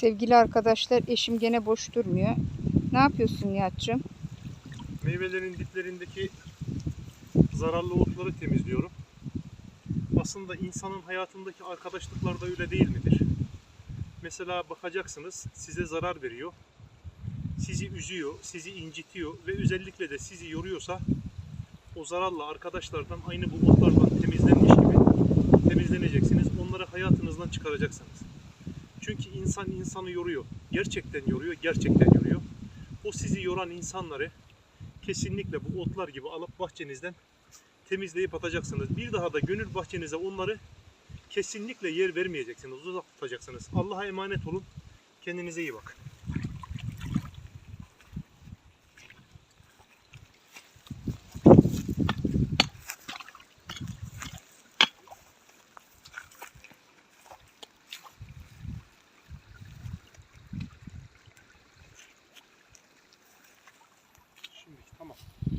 Sevgili arkadaşlar eşim gene boş durmuyor. Ne yapıyorsun Nihat'cığım? Meyvelerin diplerindeki zararlı otları temizliyorum. Aslında insanın hayatındaki arkadaşlıklar da öyle değil midir? Mesela bakacaksınız size zarar veriyor. Sizi üzüyor, sizi incitiyor ve özellikle de sizi yoruyorsa o zararlı arkadaşlardan aynı bu otlardan temizlenmiş gibi temizleneceksiniz. Onları hayatınızdan çıkaracaksınız. Çünkü insan insanı yoruyor. Gerçekten yoruyor, gerçekten yoruyor. O sizi yoran insanları kesinlikle bu otlar gibi alıp bahçenizden temizleyip atacaksınız. Bir daha da gönül bahçenize onları kesinlikle yer vermeyeceksiniz, uzak tutacaksınız. Allah'a emanet olun. Kendinize iyi bakın. Come on.